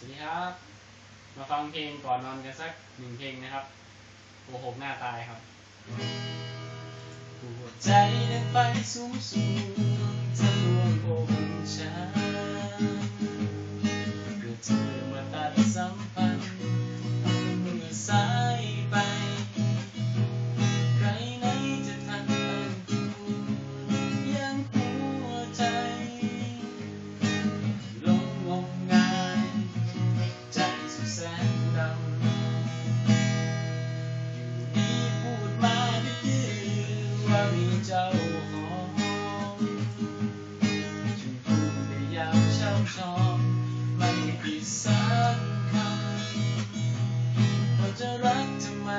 สวัสดีครับ มาฟังเพลงก่อนนอนกันสักหนึ่งเพลงนะครับโกหกหน้าตายครับหัวใจเดินไปสูงสูงทะล นดำอยู่ดีพูดมาดื้อว่ามีเจ้าของฉันพูดในยามช้าชอบไม่ผิดสักคำเราจะรักทำไม